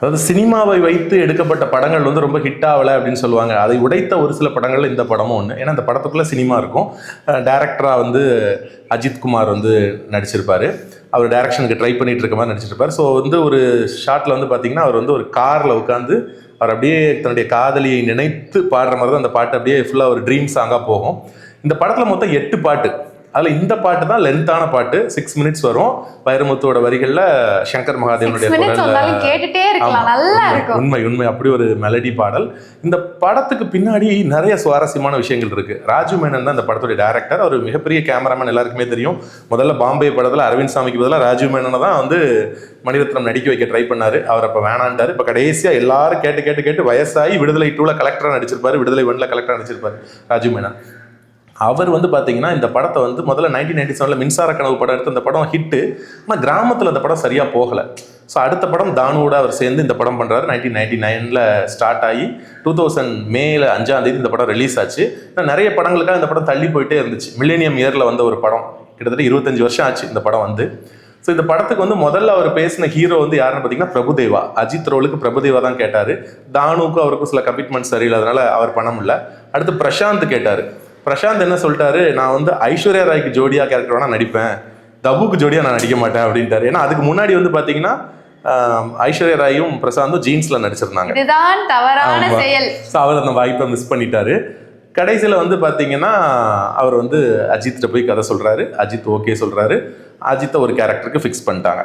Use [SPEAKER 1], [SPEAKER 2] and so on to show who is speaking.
[SPEAKER 1] அதாவது சினிமாவை வைத்து எடுக்கப்பட்ட படங்கள் வந்து ரொம்ப ஹிட் ஆகலை அப்படின்னு சொல்லுவாங்க. அதை உடைத்த ஒரு சில படங்கள் இந்த படமும் ஒன்று ஏன்னா அந்த படத்துக்குள்ளே சினிமா இருக்கும். டேரக்டராக வந்து அஜித் குமார் வந்து நடிச்சிருப்பார். அவர் டேரக்ஷனுக்கு ட்ரை பண்ணிட்டு இருக்க மாதிரி நடிச்சிருப்பார். ஸோ வந்து ஒரு ஷாட்டில் வந்து பார்த்தீங்கன்னா அவர் வந்து ஒரு காரில் உட்காந்து அவர் அப்படியே தன்னுடைய காதலியை நினைத்து பாடுற மாதிரி தான் அந்த பாட்டு அப்படியே ஃபுல்லாக ஒரு ட்ரீம் சாங்காக போகும். இந்த படத்தில் மொத்தம் எட்டு பாட்டு. அதில் இந்த பாட்டு தான் லென்த்தான பாட்டு. சிக்ஸ் மினிட்ஸ் வரும். வைரமுத்துவோட வரிகளில் சங்கர் மகாதேவனுடைய உண்மை, உண்மை அப்படி ஒரு மெலடி பாடல். இந்த படத்துக்கு பின்னாடி நிறைய சுவாரஸ்யமான விஷயங்கள் இருக்கு. ராஜு மேனன் தான் இந்த படத்துடைய டேரக்டர் அவர் மிகப்பெரிய கேமராமேன் எல்லாருக்குமே தெரியும். முதல்ல பாம்பே படத்துல அரவிந்த் சாமிக்கு பதிலாக ராஜு மேனனை தான் வந்து மணிரத்னம் நடிக்க வைக்க ட்ரை பண்ணாரு. அவர் அப்ப வேணான்டாரு இப்ப கடைசியா எல்லாரும் கேட்டு கேட்டு கேட்டு வயசாகி விடுதலை டூல கலெக்டரா நடிச்சிருப்பாரு. விடுதலை ஒன்ல கலெக்டரா நடிச்சிருப்பாரு ராஜு மேனன். அவர் வந்து பார்த்தீங்கன்னா இந்த படத்தை வந்து முதல்ல நைன்டீன் நைன்டி செவனில் மின்சார கனவு படம் எடுத்து அந்த படம் ஹிட்டு ஆனால் கிராமத்தில் அந்த படம் சரியாக போகலை. ஸோ அடுத்த படம் தானுவோட அவர் சேர்ந்து இந்த படம் பண்ணுறாரு நைன்டீன் நைன்டி நைனில் ஸ்டார்ட் ஆகி டூ தௌசண்ட் மேல அஞ்சாந்தேதி இந்த படம் ரிலீஸ் ஆச்சு. ஆனால் நிறைய படங்களுக்காக இந்த படம் தள்ளி போயிட்டே இருந்துச்சு. மில்லேனியம் இயரில் வந்த ஒரு படம். கிட்டத்தட்ட இருபத்தஞ்சு வருஷம் ஆச்சு இந்த படம் வந்து. ஸோ இந்த படத்துக்கு வந்து முதல்ல அவர் பேசின ஹீரோ வந்து யாருன்னு பார்த்தீங்கன்னா பிரபுதேவா. அஜித் ரோலுக்கு பிரபுதேவா தான் கேட்டார். தானுக்கும் அவருக்கும் சில கமிட்மெண்ட் சரியில்லாதனால அவர் பண்ண முடியல. அடுத்து பிரசாந்த் கேட்டார். பிரசாந்த் என்ன சொல்லிட்டாரு? நான் வந்து ஐஸ்வர்யா ராய்க்கு ஜோடியா கேரக்டர் வேணா நடிப்பேன். தபுக்கு ஜோடியா நான் நடிக்க மாட்டேன் அப்படின்ட்டாரு. ஏன்னா அதுக்கு முன்னாடி வந்து பார்த்தீங்கன்னா ஆஹ், ஐஸ்வர்யா ராயும் பிரசாந்தும் ஜீன்ஸில் நடிச்சிருந்தாங்க.
[SPEAKER 2] இதுதான் தவறான. செயல்.
[SPEAKER 1] அவர் அந்த வாய்ப்பை மிஸ் பண்ணிட்டாரு. கடைசியில் வந்து பார்த்தீங்கன்னா அவர் வந்து அஜித்திட்ட போய் கதை சொல்கிறாரு அஜித் ஓகே சொல்கிறாரு அஜித்தை ஒரு கேரக்டருக்கு ஃபிக்ஸ் பண்ணிட்டாங்க.